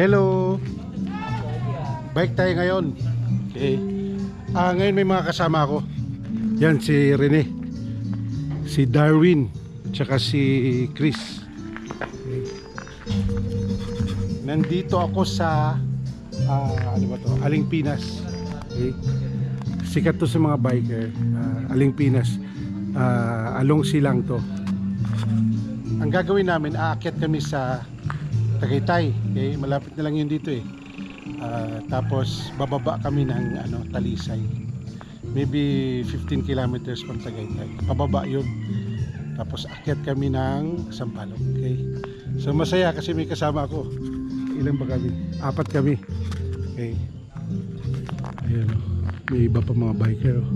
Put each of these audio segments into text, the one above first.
Hello. Bike tayo ngayon. Okay. Ah, ngayon may mga kasama ako. Yan si Rene. Si Darwin, tsaka si Chris. Okay. Nandito ako sa ah, ano ba to? Aling Pinas. Okay. Sikat to sa mga biker. Ah, Aling Pinas. Ah, along silang to. Ang gagawin namin, aakyat kami sa Tagaytay. Okay? Malapit na lang yun dito eh. Ah, tapos bababa kami ng ano, Talisay. Maybe 15 kilometers from Tagaytay. Pababa yun. Tapos akyat kami ng Sampaloc. Okay? So masaya kasi may kasama ako. Ilan ba kami? Apat kami. Okay. Ayun. oh. May iba pa mga biker. oh.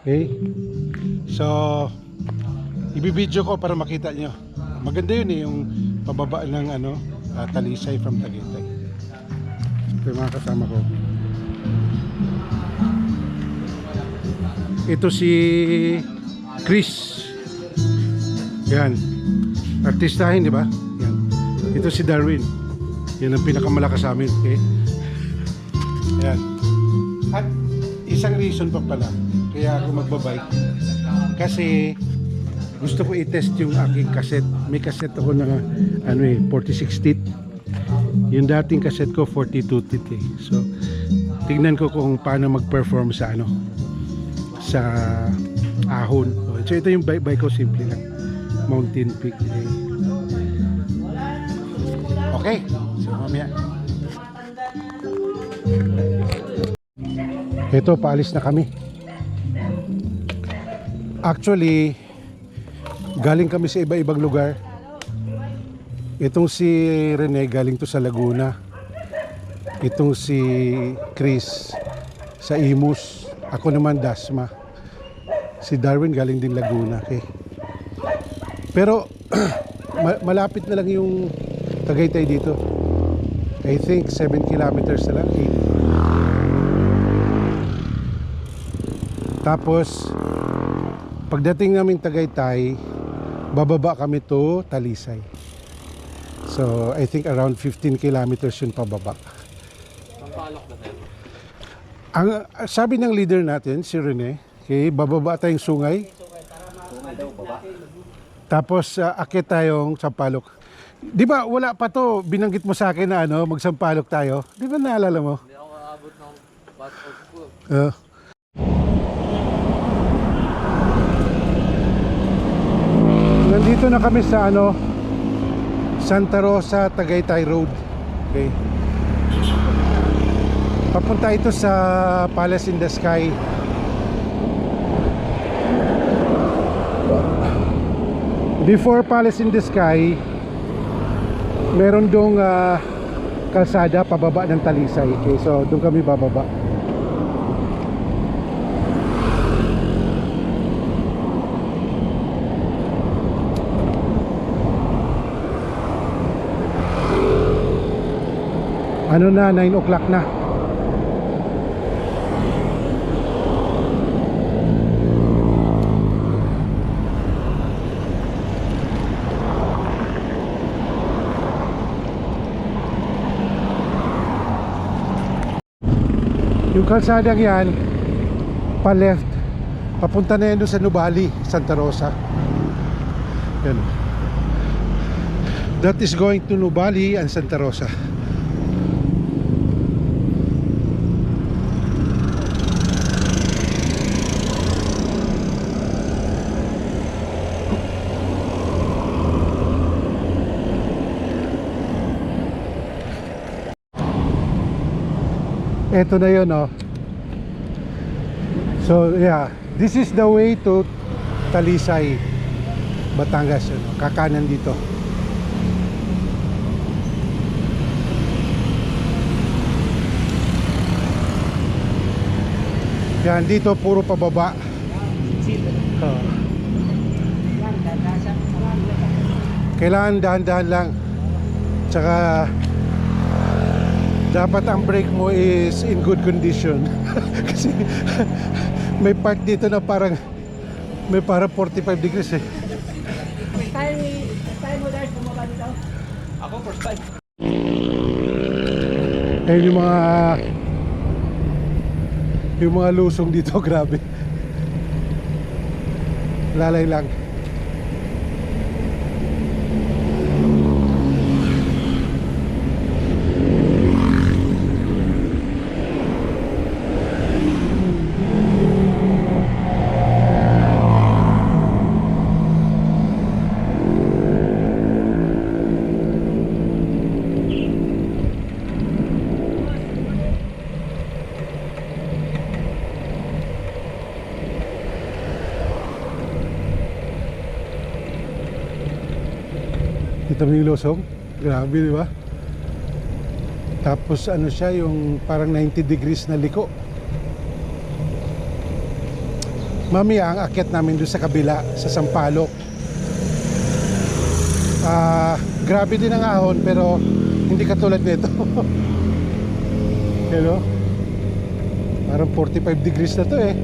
Okay. So, ibibideo ko para makita nyo. Maganda yun eh, yung pababa ng ano, ah, Talisay from Tagaytay. Ito yung mga kasama ko. Ito si Chris. Yan. Artistahin, di ba? Yan. Ito si Darwin. Yan ang pinakamalakas sa amin. Okay? Yan. At isang reason pa pala kaya ako magbabike kasi gusto ko i-test yung aking cassette. May cassette ako na ano eh 46 teeth. Yung dating cassette ko 42 teeth eh. So tingnan ko kung paano mag-perform sa ano sa ahon. So ito yung bike, bike ko simple lang. Mountain Peak. Eh. Okay. So mamaya. Ito, paalis na kami. Actually, galing kami sa iba-ibang lugar. Itong si Rene galing to sa Laguna. Itong si Chris sa Imus. Ako naman Dasma. Si Darwin galing din Laguna. Okay. Pero ma- malapit na lang yung Tagaytay dito. I think 7 kilometers na lang. 8. Tapos pagdating namin Tagaytay, bababa kami to Talisay. So, I think around 15 kilometers yun pababa. Ang sabi ng leader natin, si Rene, okay, bababa tayong sungay. Tapos uh, akit tayong Sampalok. Di ba wala pa to, binanggit mo sa akin na ano, magsampalok tayo. Di ba naalala mo? Hindi ako aabot ng passport ko. Uh, Nandito na kami sa ano Santa Rosa Tagaytay Road. Okay. Papunta ito sa Palace in the Sky. Before Palace in the Sky, meron dong ah, kalsada pababa ng Talisay. Okay, so doon kami bababa. Ano na, 9 o'clock na. Yung kalsadang yan, pa left, papunta na yan doon sa Nubali, Santa Rosa. Yan. That is going to Nubali and Santa Rosa. Ito na yun, oh. So, yeah. This is the way to Talisay, Batangas. Yun, oh. Kakanan dito. Yan, dito puro pababa. Oh. Kailangan dahan-dahan lang. Tsaka dapat ang brake mo is in good condition kasi may part dito na parang may parang 45 degrees eh tayo mo Ayun yung mga yung mga lusong dito, grabe. Lalay lang. Kita mo yung lusong? Grabe, di ba? Tapos ano siya, yung parang 90 degrees na liko. Mamaya ang akyat namin doon sa kabila, sa Sampaloc. Ah, grabe din ang ahon pero hindi katulad nito. Hello? Parang 45 degrees na to eh.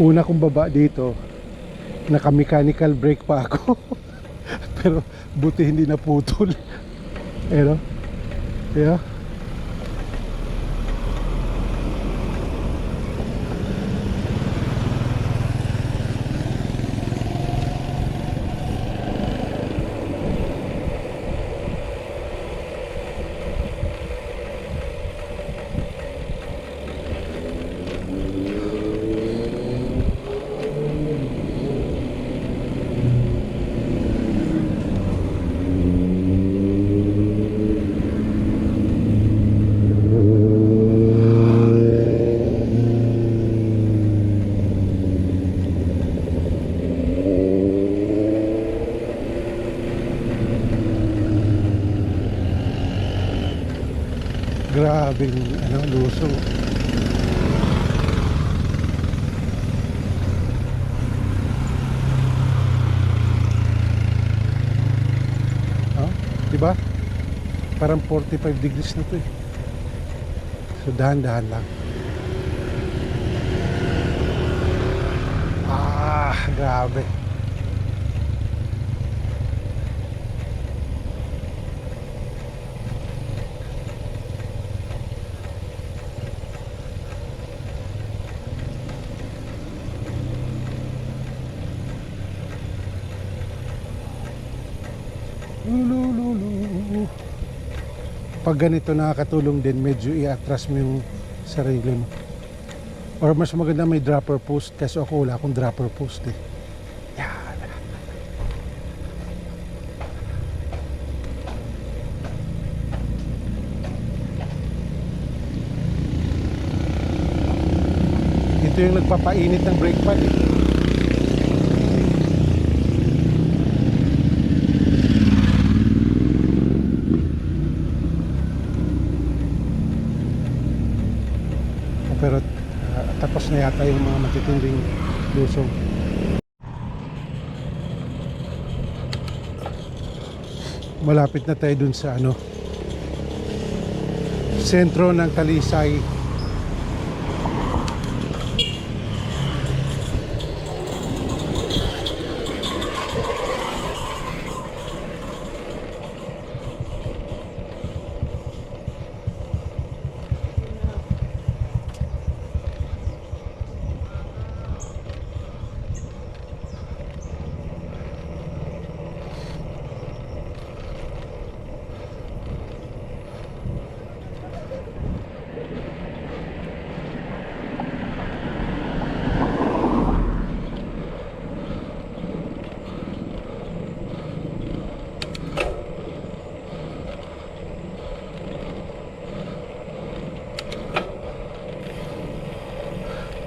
Una kong baba dito naka mechanical brake pa ako. Pero buti hindi naputol. Pero yeah. Grabing ano, luso. Oh, di ba? Parang 45 degrees na to eh. So dahan-dahan lang. Ah, grabe. Pag ganito nakakatulong din, medyo i-atras mo yung sarili mo. Or mas maganda may dropper post kasi ako wala akong dropper post eh. Yan. Ito yung nagpapainit ng brake pad eh. pero ah, yung mga matitinding lusong malapit na tayo dun sa ano sentro ng Talisay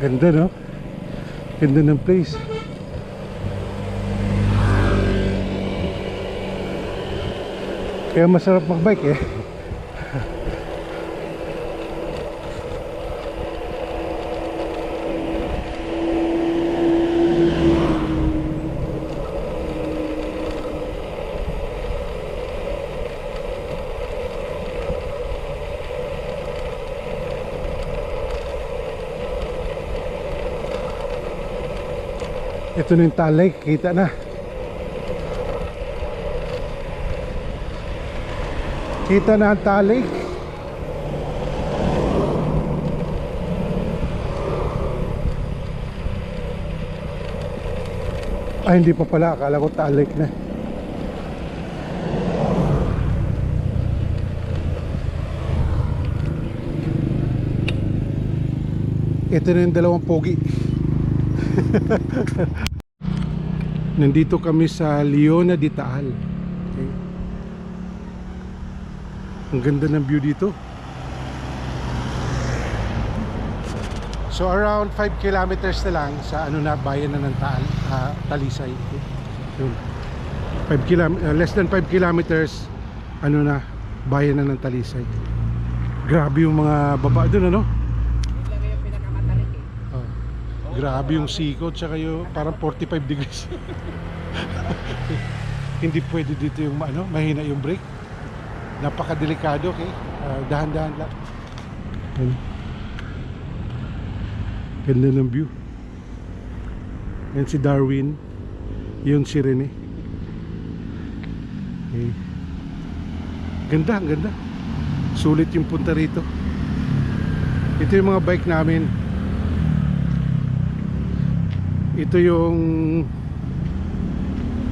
ganda no? Ganda ng place. Kaya masarap magbike eh Ito na yung talay, kita na. Kita na ang talay. Ay, hindi pa pala. Akala ko talay na. Ito na yung dalawang pogi. Nandito kami sa Leona de Taal. Okay. Ang ganda ng view dito. So around 5 kilometers na lang sa ano na bayan na ng Taal, ah, Talisay. Okay. Yun. 5 km, less than 5 kilometers ano na bayan na ng Talisay. Grabe yung mga baba doon ano? Oh. Grabe yung sikot tsaka yung parang 45 degrees. Hindi pwede dito yung ano, mahina yung brake. Napakadelikado, okay? Ah, dahan-dahan lang. Ayun. Ganda ng view. Yan si Darwin. Yun si Rene. Okay. Ganda, ganda. Sulit yung punta rito. Ito yung mga bike namin. Ito yung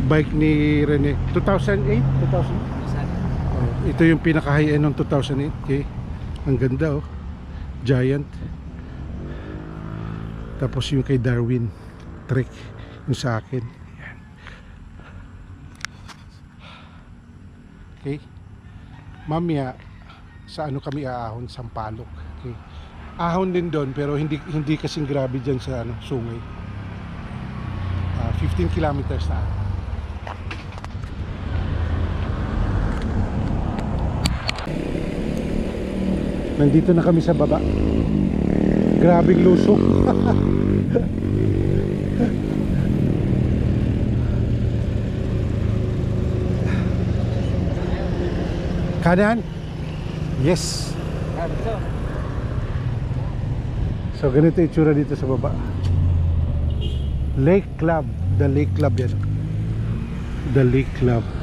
bike ni Rene. 2008? 2000? Oh, ito yung pinaka high end ng 2008. Okay. Ang ganda oh. Giant. Tapos yung kay Darwin Trek yung sa akin. Yan. Okay. Mamaya sa ano kami aahon Sampalok. Okay. Ahon din doon pero hindi hindi kasing grabe diyan sa ano Sungay. Ah, 15 kilometers na. Nandito na kami sa baba. Grabing lusok. Kanan? Yes. So ganito itsura dito sa baba. Lake Club. The Lake Club yan. The Lake Club.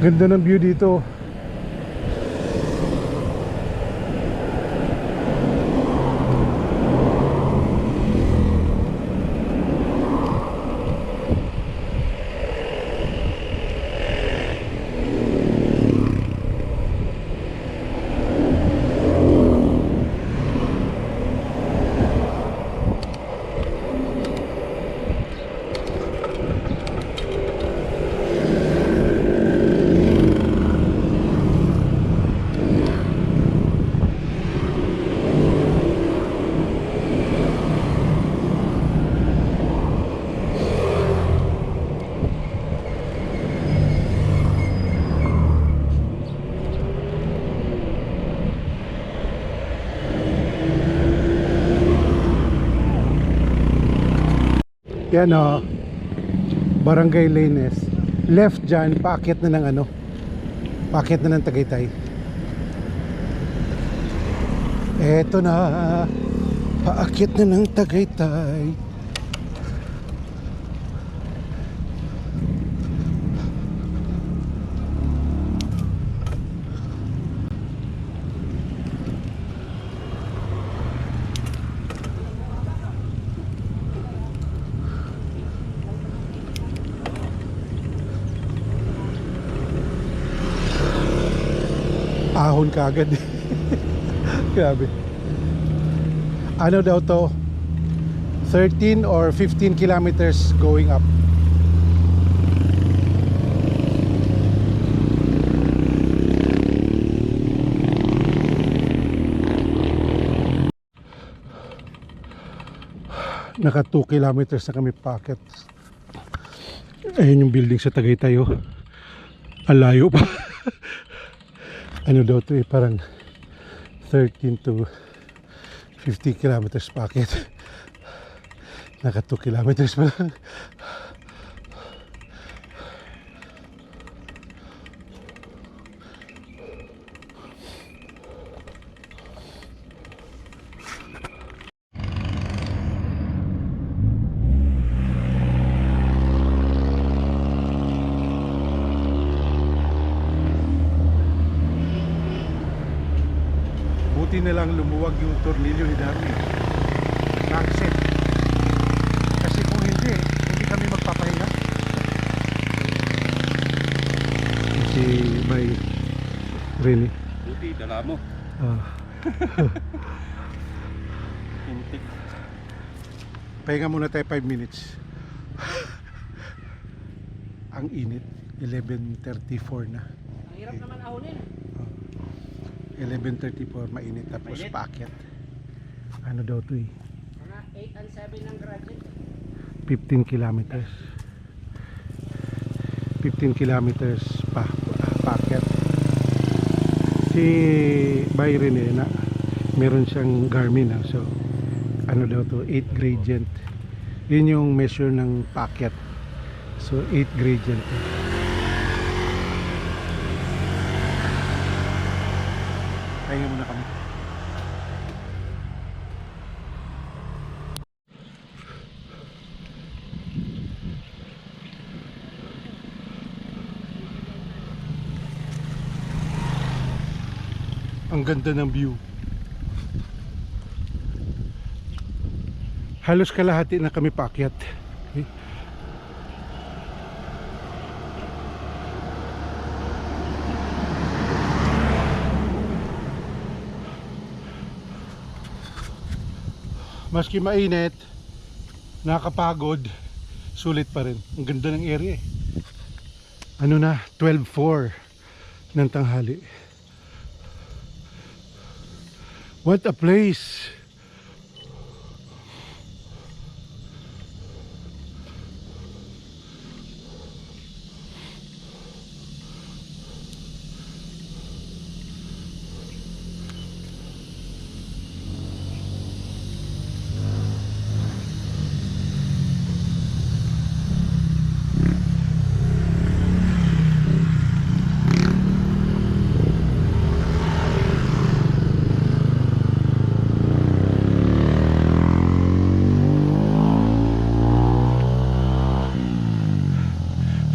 Ganda ng view dito. Yan o. Barangay Lanes. Left dyan, paakit na ng ano. Paakit na ng Tagaytay. Eto na. Paakit na ng Tagaytay. Ahon ka agad. Grabe. Ano daw to? 13 or 15 kilometers going up. Naka 2 kilometers na kami packet. Ayun yung building sa Tagaytay oh. Ang layo pa. ano daw to eh, parang 13 to 50 kilometers packet. Naka 2 kilometers pa lang. Buti na lang lumuwag yung tornilyo ni Darwin. Nag-set. Kasi kung hindi, hindi kami magpapahinga. Si Bay Rene. Buti, dala mo. Ah, Pintik. pahinga muna tayo 5 minutes. Ang init. 11.34 na. Ang hirap naman ahonin. 11.34 mainit tapos paakyat. Ano daw to eh? Mga 8 and 7 ng graduate. 15 kilometers 15 kilometers pa packet si Byron eh na meron siyang Garmin ah, so ano daw to 8 gradient yun yung measure ng packet so 8 gradient eh. Pahinga muna kami Ang ganda ng view. Halos kalahati na kami paakyat. Okay. Maski mainit, nakakapagod, sulit pa rin. Ang ganda ng area eh. Ano na, 12.4 ng tanghali. What a place!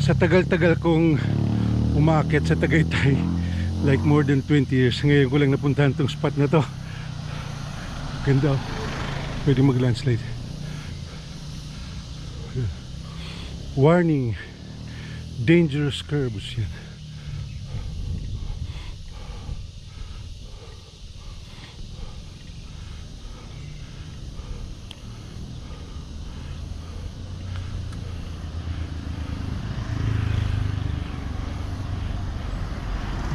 Sa tagal-tagal kong umakit sa Tagaytay like more than 20 years. Ngayon ko lang napuntahan tong spot na to. Ganda oh. pwede mag landslide warning. Dangerous curves yan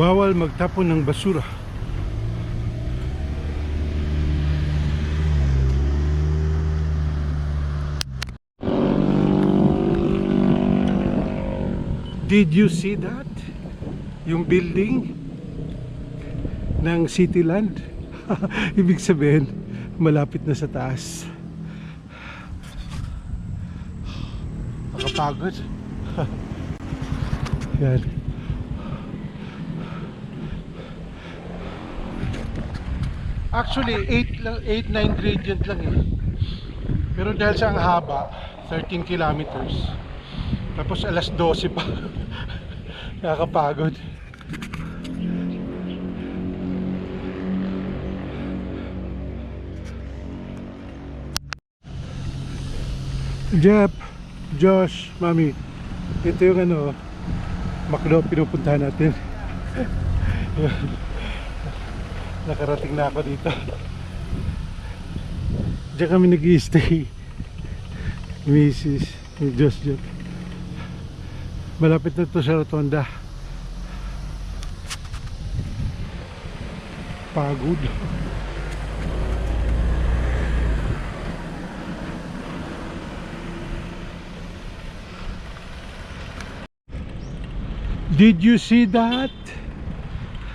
bawal magtapon ng basura Did you see that? Yung building ng Cityland. Ibig sabihin, malapit na sa taas. Makapagod. Yan. Actually, 8 lang 8 9 gradient lang eh. Pero dahil sa ang haba, 13 kilometers. Tapos alas 12 pa. Nakakapagod. Jeff, Josh, Mami. Ito yung ano, Macdo pinupuntahan natin. nakarating na ako dito. Diyan kami nag-i-stay. Misis Diyos Diyos. Malapit na to sa rotonda. Pagod. Did you see that?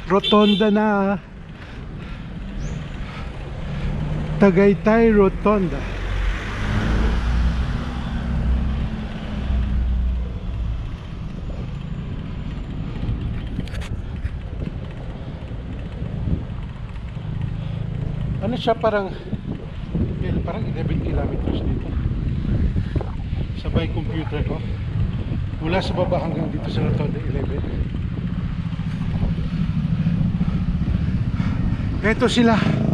Rotonda na ah. Tagaytay Rotonda. Ano siya parang well, parang 11 kilometers dito. Sabay computer ko. Mula sa baba hanggang dito sa Rotonda 11. Ito sila.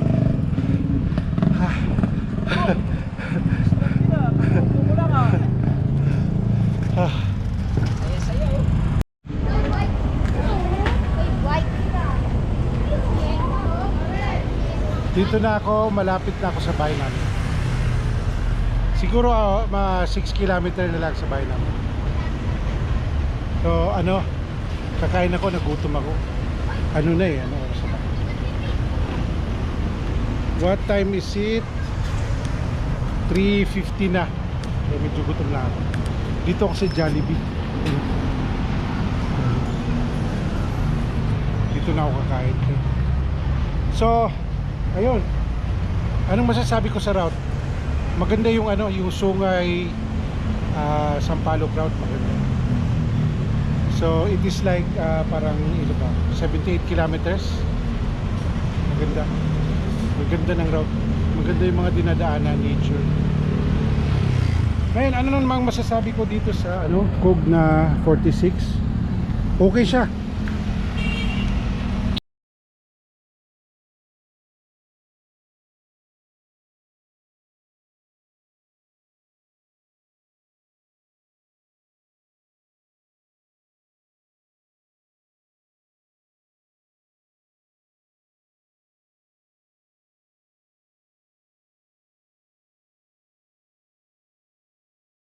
Dito na ako, malapit na ako sa bahay namin. Siguro ah, mga 6 kilometer na lang sa bahay namin. So ano, kakain ako, nagutom ako. Ano na eh, ano oras na? What time is it? 3.50 na. So, medyo gutom na ako. Dito ako Jollibee. Dito na ako kakain. So, ayun. Anong masasabi ko sa route? Maganda yung ano, yung Sungay ah, Sampaloc route, maganda. So, it is like ah, parang ilo ba, 78 kilometers. Maganda. Maganda ng route. Maganda yung mga dinadaanan, nature. Ngayon, ano namang masasabi ko dito sa ano, Kog na 46? Okay siya.